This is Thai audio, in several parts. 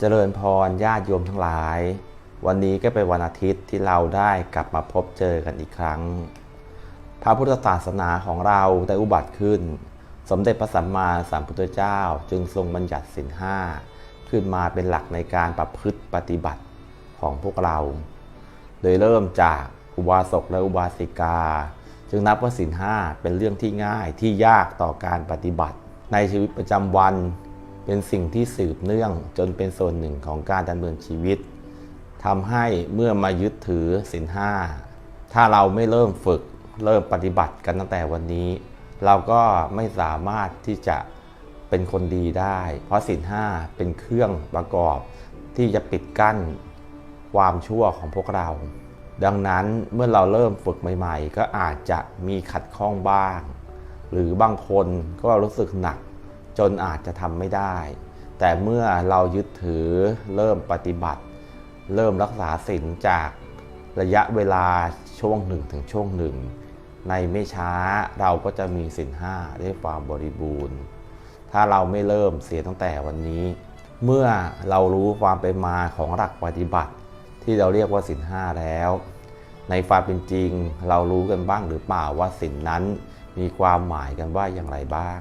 เจริญพรญาติโยมทั้งหลาย วันนี้ก็เป็นวันอาทิตย์ที่เราได้กลับมาพบเจอกันอีกครั้ง พระพุทธศาสนาของเราได้อุบัติขึ้น สมเด็จพระสัมมาสัมพุทธเจ้าจึงทรงบัญญัติสินห้าขึ้นมาเป็นหลักในการประพฤติปฏิบัติของพวกเรา โดยเริ่มจากอุบาสกและอุบาสิกา จึงนับว่าสินห้าเป็นเรื่องที่ง่ายที่ยากต่อการปฏิบัติ ในชีวิตประจำวัน เป็นสิ่งที่สืบเนื่องจนเป็นส่วนหนึ่งของการดำเนินชีวิตทำให้เมื่อมายึดถือสินห้าถ้าเราไม่เริ่มฝึกเริ่มปฏิบัติกันตั้งแต่วันนี้ เราก็ไม่สามารถที่จะเป็นคนดีได้ เพราะสินห้าเป็นเครื่องประกอบที่จะปิดกั้นความชั่วของพวกเรา ดังนั้นเมื่อเราเริ่มฝึกใหม่ ๆ ก็อาจจะมีขัดข้องบ้าง หรือบางคนก็รู้สึกหนัก จนอาจจะทำไม่ได้ แต่เมื่อเรายึดถือเริ่มปฏิบัติ เริ่มรักษาศีลจากระยะเวลาช่วงหนึ่งถึงช่วงหนึ่ง ในไม่ช้าเราก็จะมีศีลห้าได้ความบริบูรณ์ ถ้าเราไม่เริ่มเสียตั้งแต่วันนี้ เมื่อเรารู้ความเป็นมาของหลักปฏิบัติ ที่เราเรียกว่าศีลห้าแล้ว ในความเป็นจริงเรารู้กันบ้างหรือเปล่าว่าศีลนั้นมีความหมายกันว่าอย่างไรบ้าง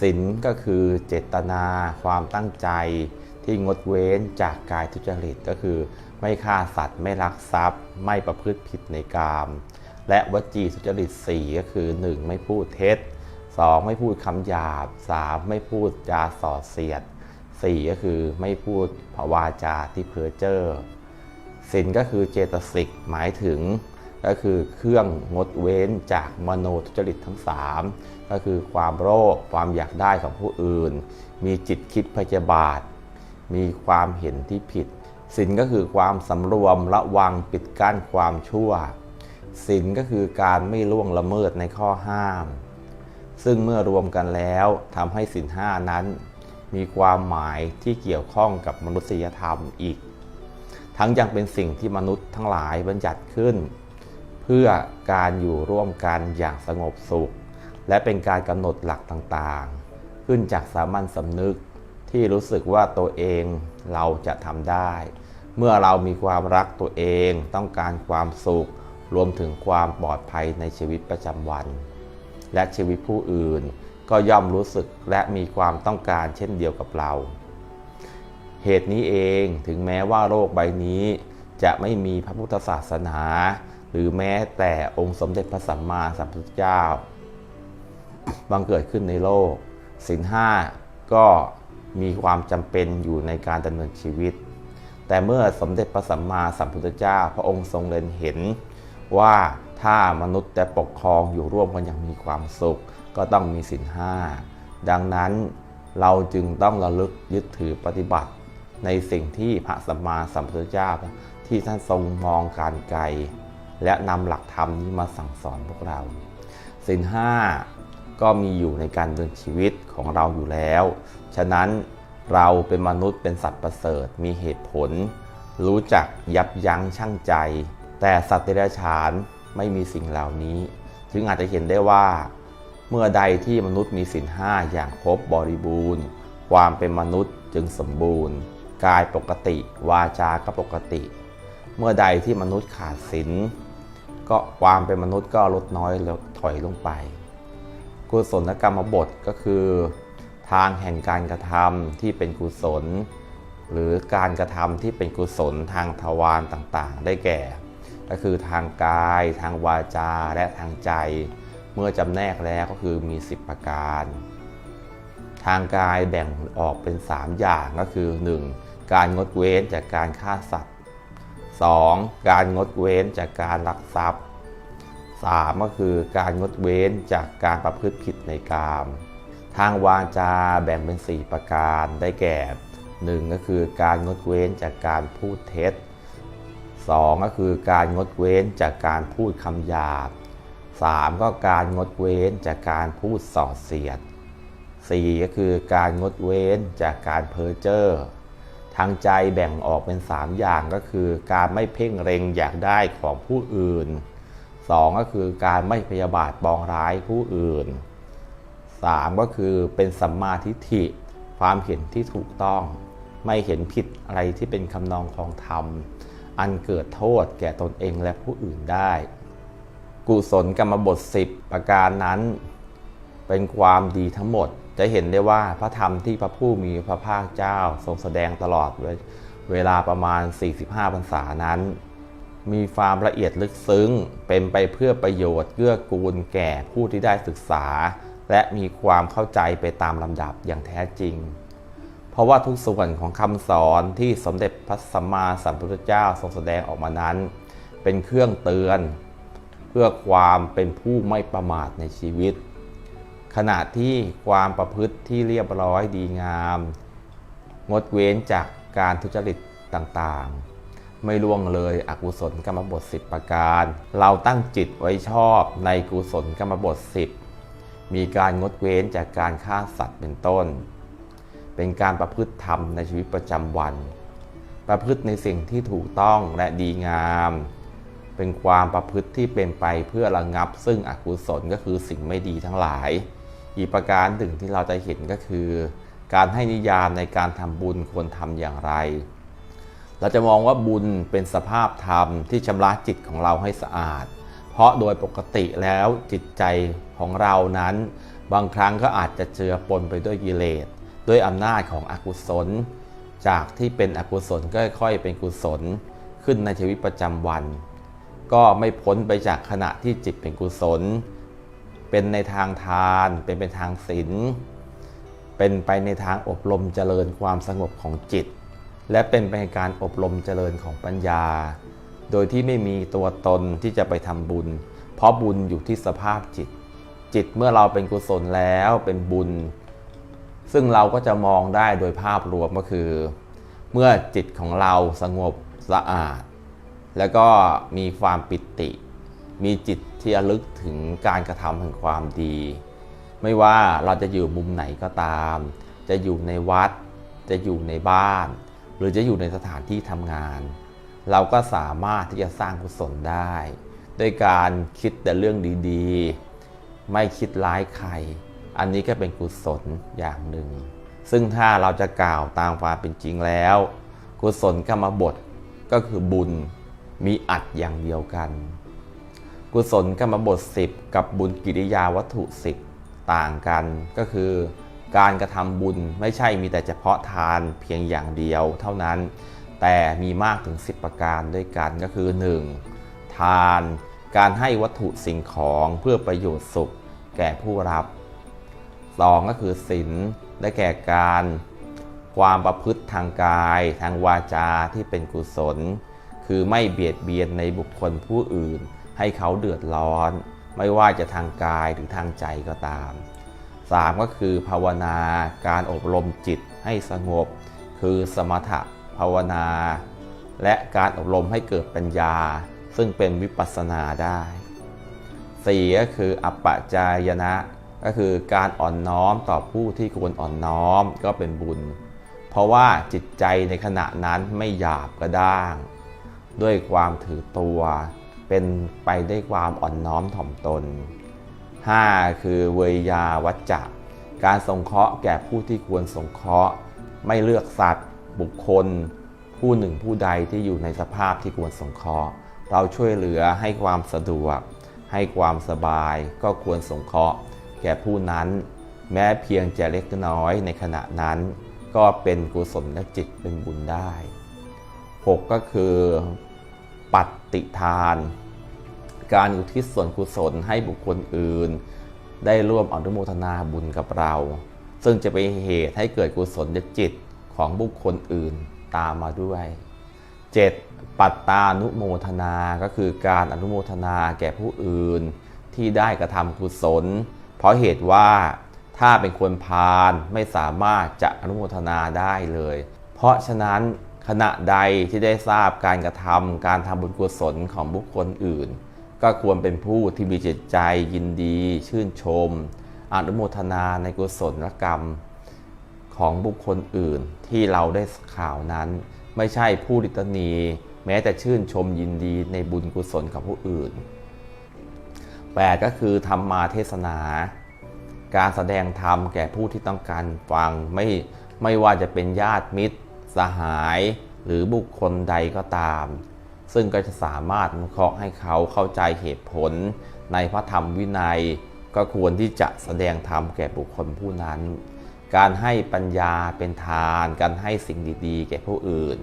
ศีลก็คือเจตนาความตั้งใจที่งดเว้นจากกายทุจริตก็คือ ไม่ฆ่าสัตว์ไม่ลักทรัพย์ ไม่ประพฤติผิดในกาม และวจีทุจริต 4 ก็คือ 1. ไม่พูดเท็จ 2. ไม่พูดคำหยาบ 3. ไม่พูดจาส่อเสียด 4. ก็คือไม่พูดภาวาจาที่เพ้อเจ้อศีลก็คือเจตสิกหมายถึง ก็คือเครื่องงดเว้นจากมโนทุจริตทั้ง 3 ก็คือความโลภความอยากได้ของผู้อื่น มีจิตคิดพยาบาท มีความเห็นที่ผิดศีลก็คือความสำรวมระวังปิดกั้นความชั่วศีลก็คือการไม่ล่วงละเมิดในข้อห้าม ซึ่งเมื่อรวมกันแล้วทำให้ศีลห้านั้น มีความหมายที่เกี่ยวข้องกับมนุษยธรรมอีก ทั้งยังเป็นสิ่งที่มนุษย์ทั้งหลายบัญญัติขึ้น เพื่อการอยู่ร่วมกันอย่างสงบสุข และเป็นการกำหนดหลักต่างๆ ขึ้นจากสามัญสำนึกที่รู้สึกว่าตัวเองเราจะทำได้ เมื่อเรามีความรักตัวเองต้องการความสุข รวมถึงความปลอดภัยในชีวิตประจำวัน และชีวิตผู้อื่นก็ย่อมรู้สึกและมีความต้องการเช่นเดียวกับเรา เหตุนี้เองถึงแม้ว่าโลกใบนี้จะไม่มีพระพุทธศาสนา หรือแม้แต่องค์สมเด็จพระสัมมาสัมพุทธเจ้า บังเกิดขึ้นในโลกศีลห้าก็มีความจำเป็นอยู่ในการดำเนินชีวิต แต่เมื่อสมเด็จพระสัมมาสัมพุทธเจ้า พระองค์ทรงเล็งเห็นว่าถ้ามนุษย์จะปกครองอยู่ร่วมกันอย่างมีความสุข ก็ต้องมีศีลห้าดังนั้นเราจึงต้องระลึกยึดถือปฏิบัติ ในสิ่งที่พระสัมมาสัมพุทธเจ้าที่ท่านทรงมองการไกล และนำหลักธรรมนี้มาสั่งสอนพวกเราศีลห้า ก็มีอยู่ในการดำเนินชีวิตของเราอยู่แล้ว ฉะนั้นเราเป็นมนุษย์เป็นสัตว์ประเสริฐมีเหตุผล รู้จักยับยั้งชั่งใจ แต่สัตว์เดรัจฉานไม่มีสิ่งเหล่านี้ จึงอาจจะเห็นได้ว่า เมื่อใดที่มนุษย์มีศีลห้าอย่างครบบริบูรณ์ ความเป็นมนุษย์จึงสมบูรณ์ กายปกติ วาจาก็ปกติ เมื่อใดที่มนุษย์ขาดศีลก็ความเป็นมนุษย์ก็ลดน้อยลถอยลงไป กุศลกรรมบทก็คือ ทางแห่งการกระทำที่เป็นกุศล หรือการกระทำที่เป็นกุศลทางทวารต่างๆ ได้แก่ ก็คือทางกาย ทางวาจาและทางใจ เมื่อจำแนกแล้วก็คือมี 10 ประการ ทางกายแบ่งออกเป็น 3 อย่างก็คือ 1. การงดเว้นจากการฆ่าสัตว์ 2. การงดเว้นจากการลักทรัพย์ 3. ก็คือการงดเว้นจากการประพฤติผิดในกาม ทางวาจาแบ่งเป็น 4 ประการได้แก่ 1. ก็คือการงดเว้นจากการพูดเท็จ 2. ก็คือการงดเว้นจากการพูดคำหยาบ 3. ก็การงดเว้นจากการพูดส่อเสียด 4. ก็คือการงดเว้นจากการเพ้อเจ้อทางใจแบ่งออกเป็น 3 อย่างก็คือ การไม่เพ่งเร็งอยากได้ของผู้อื่น 2. ก็คือการไม่พยาบาทปองร้ายผู้อื่น 3. ก็คือเป็นสัมมาทิฏฐิความเห็นที่ถูกต้อง ไม่เห็นผิดอะไรที่เป็นคำนองของธรรม อันเกิดโทษแก่ตนเองและผู้อื่นได้ กุศลกรรมบท 10 ประการนั้น เป็นความดีทั้งหมดจะเห็นได้ว่าพระธรรมที่พระผู้มีพระภาคเจ้าทรงแสดงตลอดเวลาประมาณ 45พรรษานั้น มีความละเอียดลึกซึ้ง เป็นไปเพื่อประโยชน์เกื้อกูลแก่ผู้ที่ได้ศึกษา และมีความเข้าใจไปตามลำดับอย่างแท้จริง เพราะว่าทุกส่วนของคำสอนที่สมเด็จพระสัมมาสัมพุทธเจ้าทรงแสดงออกมานั้น เป็นเครื่องเตือน เพื่อความเป็นผู้ไม่ประมาทในชีวิต ขณะที่ความประพฤติที่เรียบร้อยดีงาม งดเว้นจากการทุจริตต่างๆ ไม่ล่วงเลยอกุศลกรรมบท 10 ประการ เราตั้งจิตไว้ชอบในกุศลกรรมบท 10 มีการงดเว้นจากการฆ่าสัตว์เป็นต้น เป็นการประพฤติธรรมในชีวิตประจำวัน ประพฤติในสิ่งที่ถูกต้องและดีงาม เป็นความประพฤติที่เป็นไปเพื่อระงับ ซึ่งอกุศลก็คือสิ่งไม่ดีทั้งหลาย อีกประการหนึ่งที่เราจะเห็นก็คือ การให้นิยามในการทำบุญควรทำอย่างไร เราจะมองว่าบุญเป็นสภาพธรรมที่ชำระจิตของเราให้สะอาด เพราะโดยปกติแล้วจิตใจของเรานั้น บางครั้งก็อาจจะเจือปนไปด้วยกิเลสด้วยอำนาจของอกุศล จากที่เป็นอกุศลก็ค่อย ๆ เป็นกุศลขึ้นในชีวิตประจำวัน ก็ไม่พ้นไปจากขณะที่จิตเป็นกุศล เป็นในทางทาน เป็นเป็นทางศีลเป็นไปในทางอบรมเจริญความสงบของจิต และเป็นไปในการอบรมเจริญของปัญญา โดยที่ไม่มีตัวตนที่จะไปทำบุญ เพราะบุญอยู่ที่สภาพจิต จิตเมื่อเราเป็นกุศลแล้วเป็นบุญ ซึ่งเราก็จะมองได้โดยภาพรวมก็คือ เมื่อจิตของเราสงบสะอาด แล้วก็มีความปิติ มีจิตที่ระลึกถึงการกระทำแห่งความดี ไม่ว่าเราจะอยู่มุมไหนก็ตาม จะอยู่ในวัด จะอยู่ในบ้าน หรือจะอยู่ในสถานที่ทำงาน เราก็สามารถที่จะสร้างกุศลได้ด้วยการคิดแต่เรื่องดีๆ ไม่คิดร้ายใคร อันนี้ก็เป็นกุศลอย่างหนึ่ง ซึ่งถ้าเราจะกล่าวตามความเป็นจริงแล้ว กุศลกรรมบทก็คือบุญมีอัดอย่างเดียวกัน กุศลกรรมบท 10 กับบุญกิริยาวัตถุ 10 ต่างกันก็คือ การกระทำบุญไม่ใช่มีแต่เฉพาะทานเพียงอย่างเดียวเท่านั้น แต่มีมากถึง 10 ประการด้วยกันก็คือ 1. ทาน การให้วัตถุสิ่งของเพื่อประโยชน์สุขแก่ผู้รับ 2. ก็คือศีลได้แก่การ ความประพฤติทางกาย ทางวาจาที่เป็นกุศล คือไม่เบียดเบียนในบุคคลผู้อื่น ให้เขาเดือดร้อน ไม่ว่าจะทางกายหรือทางใจก็ตาม 3. ก็คือภาวนาการอบรมจิตให้สงบ คือสมถะภาวนา และการอบรมให้เกิดปัญญา ซึ่งเป็นวิปัสสนาได้ 4. ก็คืออัปปจายนะ ก็คือการอ่อนน้อมต่อผู้ที่ควรอ่อนน้อมก็เป็นบุญ เพราะว่าจิตใจในขณะนั้นไม่หยาบกระด้าง ด้วยความถือตัว เป็นไปได้วยความอ่อนน้อมถ่อมตน 5. คือเวยาวัจจะการสงเคราะห์แก่ผู้ที่ควรสงเคราะห์ ไม่เลือกสัตว์ บุคคล ผู้หนึ่งผู้ใดที่อยู่ในสภาพที่ควรสงเคราะห์ เราช่วยเหลือให้ความสะดวก ให้ความสบายก็ควรสงเคราะห์ แก่ผู้นั้น แม้เพียงจะเล็กน้อยในขณะนั้น ก็เป็นกุศลและจิตเป็นบุญได้ 6 ก็คือ ปัตติทาน การอุทิศส่วนกุศลให้บุคคลอื่น ได้ร่วมอนุโมทนาบุญกับเรา ซึ่งจะเป็นเหตุให้เกิดกุศลจิตของบุคคลอื่นตามมาด้วย 7. ปัตตานุโมทนาก็คือการอนุโมทนาแก่ผู้อื่น ที่ได้กระทำกุศล เพราะเหตุว่าถ้าเป็นคนพาลไม่สามารถจะอนุโมทนาได้เลย เพราะฉะนั้นขณะใดที่ได้ทราบการกระทำการทำบุญกุศลของบุคคลอื่น ก็ควรเป็นผู้ที่มีจิตใจยินดี ชื่นชม อนุโมทนาในกุศลกรรมของบุคคลอื่นที่เราได้ข่าวนั้น ไม่ใช่ผู้ดิตนีแม้แต่ชื่นชมยินดีในบุญกุศลกับผู้อื่น8ก็คือธรรมาเทศนา การแสดงธรรมแก่ผู้ที่ต้องการฟังไม่ไม่ว่าจะเป็นญาติมิตร สหาย หรือบุคคลใดก็ตาม ซึ่งก็จะสามารถเคราะห์ให้เขาเข้าใจเหตุผล ในพระธรรมวินัย ก็ควรที่จะแสดงธรรมแก่บุคคลผู้นั้น การให้ปัญญาเป็นทาน การให้สิ่งดีๆ แก่ผู้อื่น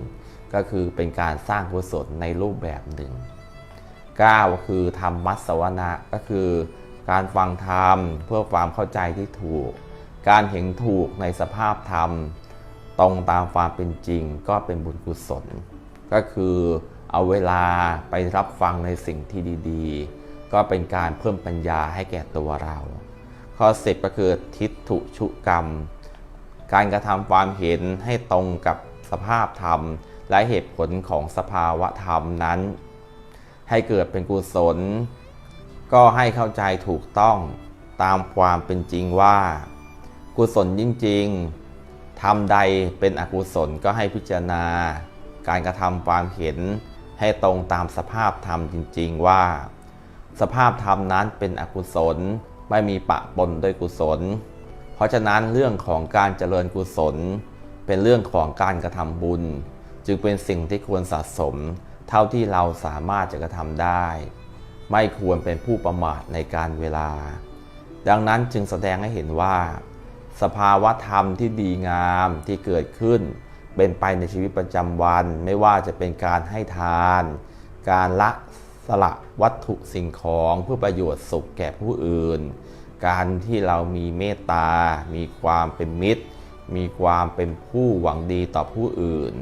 ก็คือเป็นการสร้างกุศลในรูปแบบหนึ่ง9ก็คือธรรมมัสวนะก็คือ การฟังธรรมเพื่อความเข้าใจที่ถูก การเห็นถูกในสภาพธรรม ตรงตามความเป็นจริงก็เป็นบุญกุศล ก็คือ เอาเวลาไปรับฟังในสิ่งที่ดีๆ ก็เป็นการเพิ่มปัญญาให้แก่ตัวเรา ข้อ10ก็คือทิฏฐุชุกรรม การกระทำความเห็นให้ตรงกับสภาพธรรม และเหตุผลของสภาวะธรรมนั้น ให้เกิดเป็นกุศล ก็ให้เข้าใจถูกต้องตามความเป็นจริงว่า กุศลจริงๆทำใดเป็นอกุศลก็ให้พิจารณาการกระทำความเห็น ให้ตรงตามสภาพธรรมจริง ๆ ว่า สภาพธรรมนั้นเป็นอกุศลไม่มีปะปนด้วยกุศล เพราะฉะนั้นเรื่องของการเจริญกุศล เป็นเรื่องของการกระทำบุญ จึงเป็นสิ่งที่ควรสะสม เท่าที่เราสามารถจะกระทำได้ ไม่ควรเป็นผู้ประมาทในการเวลา ดังนั้นจึงแสดงให้เห็นว่า สภาวะธรรมที่ดีงามที่เกิดขึ้น เป็นไปในชีวิตประจำวัน ไม่ว่าจะเป็นการให้ทาน การละสละวัตถุสิ่งของเพื่อประโยชน์สุขแก่ผู้อื่น การที่เรามีเมตตา มีความเป็นมิตร มีความเป็นผู้หวังดีต่อผู้อื่น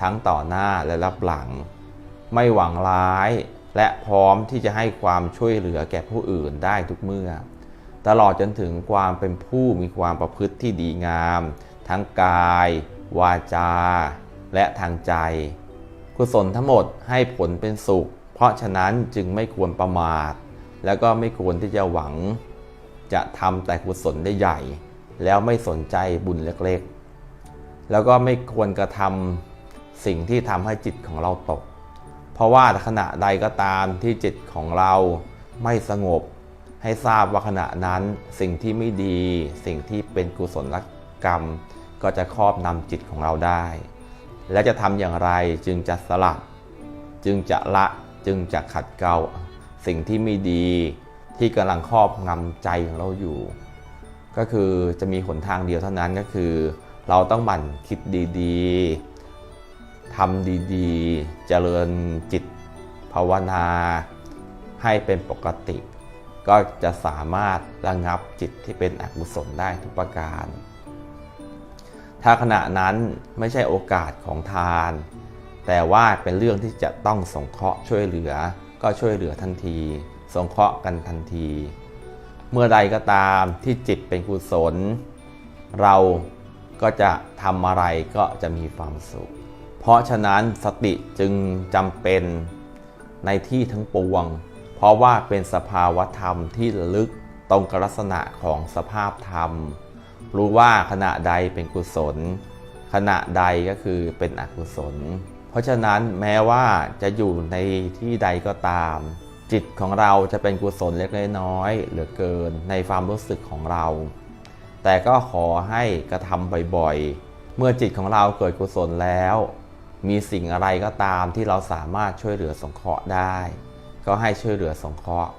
ทั้งต่อหน้าและรับหลัง ไม่หวังร้ายและพร้อมที่จะให้ความช่วยเหลือแก่ผู้อื่นได้ทุกเมื่อ ตลอดจนถึงความเป็นผู้มีความประพฤติที่ดีงาม ทั้งกาย วาจา และทางใจ กุศลทั้งหมดให้ผลเป็นสุข เพราะฉะนั้นจึงไม่ควรประมาท แล้วก็ไม่ควรที่จะหวัง จะทำแต่กุศลได้ใหญ่ แล้วไม่สนใจบุญเล็กๆ แล้วก็ไม่ควรกระทำสิ่งที่ทำให้จิตของเราตก เพราะว่าขณะใดก็ตามที่จิตของเราไม่สงบให้ทราบว่าขณะนั้นสิ่งที่ไม่ดี สิ่งที่เป็นกุศลกรรม ก็จะครอบนำจิตของเราได้ และจะทำอย่างไรจึงจะสลัด จึงจะละจึงจะขัดเกลาสิ่งที่ไม่ดีที่กำลังครอบงำใจของเราอยู่ ก็คือจะมีหนทางเดียวเท่านั้นก็คือ เราต้องหมั่นคิดดีๆทำดีๆ เจริญจิตภาวนาให้เป็นปกติ ก็จะสามารถระงับจิตที่เป็นอกุศลได้ทุกประการ ถ้าขณะนั้นไม่ใช่โอกาสของทาน แต่ว่าเป็นเรื่องที่จะต้องสงเคราะห์ช่วยเหลือ ก็ช่วยเหลือทันที สงเคราะห์กันทันที เมื่อใดก็ตามที่จิตเป็นกุศล เราก็จะทำอะไรก็จะมีความสุข เพราะฉะนั้นสติจึงจำเป็นในที่ทั้งปวง เพราะว่าเป็นสภาวธรรมที่ลึกตรงกับลักษณะของสภาพธรรม รู้ว่าขณะใดเป็นกุศล ขณะใดก็คือเป็นอกุศล เพราะฉะนั้นแม้ว่าจะอยู่ในที่ใดก็ตาม จิตของเราจะเป็นกุศลเล็กน้อยเหลือเกินในความรู้สึกของเรา แต่ก็ขอให้กระทำบ่อยๆ เมื่อจิตของเราเกิดกุศลแล้ว มีสิ่งอะไรก็ตามที่เราสามารถช่วยเหลือสงเคราะห์ได้ ก็ให้ช่วยเหลือสงเคราะห์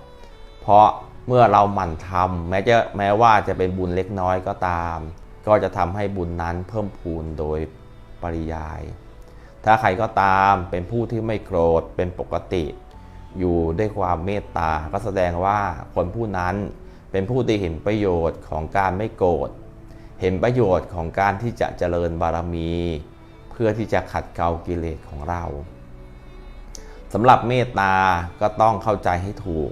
เพราะ เมื่อเราหมั่นทำแม้จะแม้ว่าจะเป็นบุญเล็กน้อยก็ตาม ก็จะทำให้บุญนั้นเพิ่มพูนโดยปริยาย ถ้าใครก็ตามเป็นผู้ที่ไม่โกรธเป็นปกติ อยู่ด้วยความเมตตา ก็แสดงว่าคนผู้นั้นเป็นผู้ที่เห็นประโยชน์ของการไม่โกรธเห็นประโยชน์ของการที่จะเจริญบารมี เพื่อที่จะขัดเกลากิเลสของเราสำหรับเมตตาก็ต้องเข้าใจให้ถูก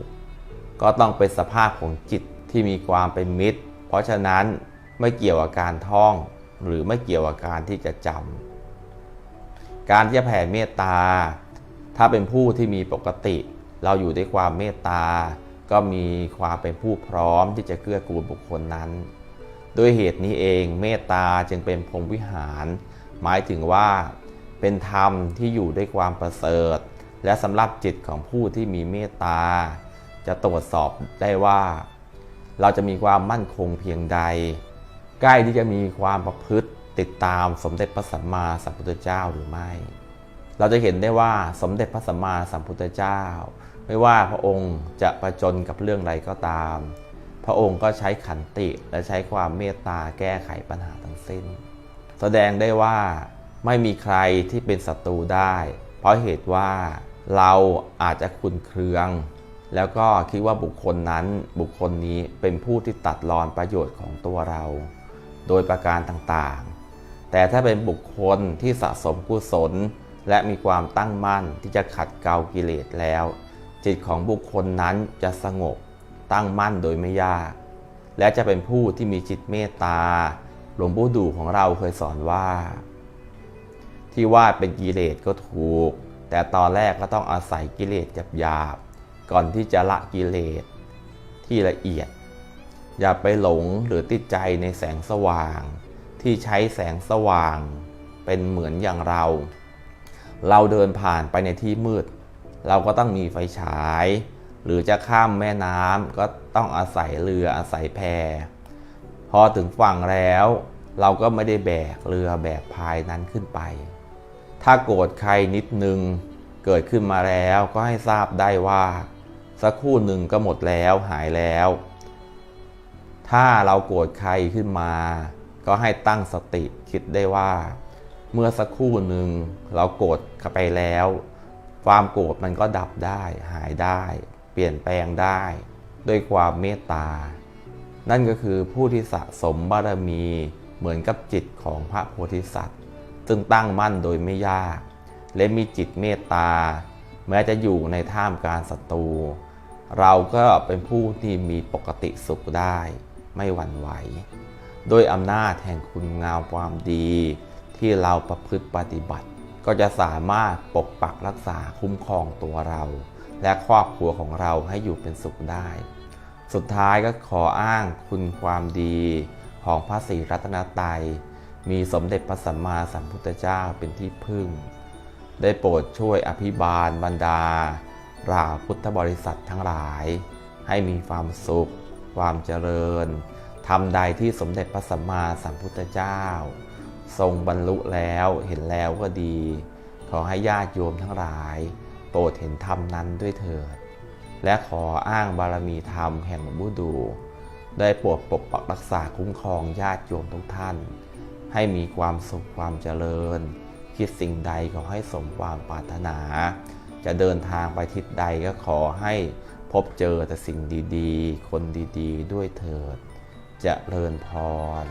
ก็ต้องเป็นสภาพของจิตที่มีความเป็นมิตร เพราะฉะนั้นไม่เกี่ยวกับการท่อง หรือไม่เกี่ยวกับการที่จะจำการที่จะแผ่เมตตา ถ้าเป็นผู้ที่มีปกติ เราอยู่ด้วยความเมตตา ก็มีความเป็นผู้พร้อมที่จะเกื้อกูลบุคคลนั้นด้วยเหตุนี้เองเมตตาจึงเป็นพรมวิหาร หมายถึงว่า เป็นธรรมที่อยู่ด้วยความประเสริฐ และสำหรับจิตของผู้ที่มีเมตตา จะตรวจสอบได้ว่า เราจะมีความมั่นคงเพียงใด ใกล้ที่จะมีความประพฤติติดตามสมเด็จพระสัมมาสัมพุทธเจ้าหรือไม่ เราจะเห็นได้ว่าสมเด็จพระสัมมาสัมพุทธเจ้า ไม่ว่าพระองค์จะประจนกับเรื่องใดก็ตาม พระองค์ก็ใช้ขันติและใช้ความเมตตาแก้ไขปัญหาทั้งสิ้น แสดงได้ว่าไม่มีใครที่เป็นศัตรูได้ เพราะเหตุว่าเราอาจจะขุนเคือง แล้วก็คิดว่าบุคคลนั้นบุคคลนี้เป็นผู้ที่ตัดรอนประโยชน์ของตัวเรา โดยประการต่างๆ แต่ถ้าเป็นบุคคลที่สะสมกุศล และมีความตั้งมั่นที่จะขัดเกลากิเลสแล้ว จิตของบุคคลนั้นจะสงบตั้งมั่นโดยไม่ยาก และจะเป็นผู้ที่มีจิตเมตตาหลวงปู่ดูของเราเคยสอนว่า ที่ว่าเป็นกิเลสก็ถูก แต่ตอนแรกก็ต้องอาศัยกิเลสหยาบ ก่อนที่จะละกิเลสที่ละเอียด อย่าไปหลงหรือติดใจในแสงสว่าง ที่ใช้แสงสว่าง เป็นเหมือนอย่างเรา เราเดินผ่านไปในที่มืด เราก็ต้องมีไฟฉาย หรือจะข้ามแม่น้ำก็ต้องอาศัยเรืออาศัยแพพอถึงฝั่งแล้ว เราก็ไม่ได้แบกเรือแบกพายนั้นขึ้นไป ถ้าโกรธใครนิดนึงเกิดขึ้นมาแล้วก็ให้ทราบได้ว่า สักครู่หนึ่งก็หมดแล้วหายแล้ว ถ้าเราโกรธใครขึ้นมา ก็ให้ตั้งสติคิดได้ว่า เมื่อสักครู่หนึ่งเราโกรธเข้าไปแล้ว ความโกรธมันก็ดับได้ หายได้ เปลี่ยนแปลงได้ ด้วยความเมตตา นั่นก็คือผู้ที่สะสมบารมีเหมือนกับจิตของพระโพธิสัตว์ ซึ่งตั้งมั่นโดยไม่ยาก และมีจิตเมตตาแม้จะอยู่ในท่ามกลารศัตรู เราก็เป็นผู้ที่มีปกติสุขได้ไม่หวั่นไหว โดยอำนาจแห่งคุณงามความดีที่เราประพฤติปฏิบัติ ก็จะสามารถปกปักรักษาคุ้มครองตัวเรา และครอบครัวของเราให้อยู่เป็นสุขได้ สุดท้ายก็ขออ้างคุณความดีของพระศรีรัตนตรัยมีสมเด็จพระสัมมาสัมพุทธเจ้าเป็นที่พึ่ง ได้โปรดช่วยอภิบาลบรรดา ราพุทธบริษัททั้งหลาย ให้มีความสุข ความเจริญทำใดที่สมเด็จพระสัมมาสัมพุทธเจ้า ทรงบรรลุแล้วเห็นแล้วก็ดี ขอให้ญาติโยมทั้งหลาย โปรดเห็นธรรมนั้นด้วยเถิด และขออ้างบารมีธรรมแห่งหลวงปู่ดู ได้โปรดปกปักรักษาคุ้มครองญาติโยมทุกท่าน ให้มีความสุขความเจริญ คิดสิ่งใดขอให้สมความปรารถนา จะเดินทางไปทิศใดก็ขอให้พบเจอแต่สิ่งดีๆ คนดีๆ ด้วยเถิดจเจริญพร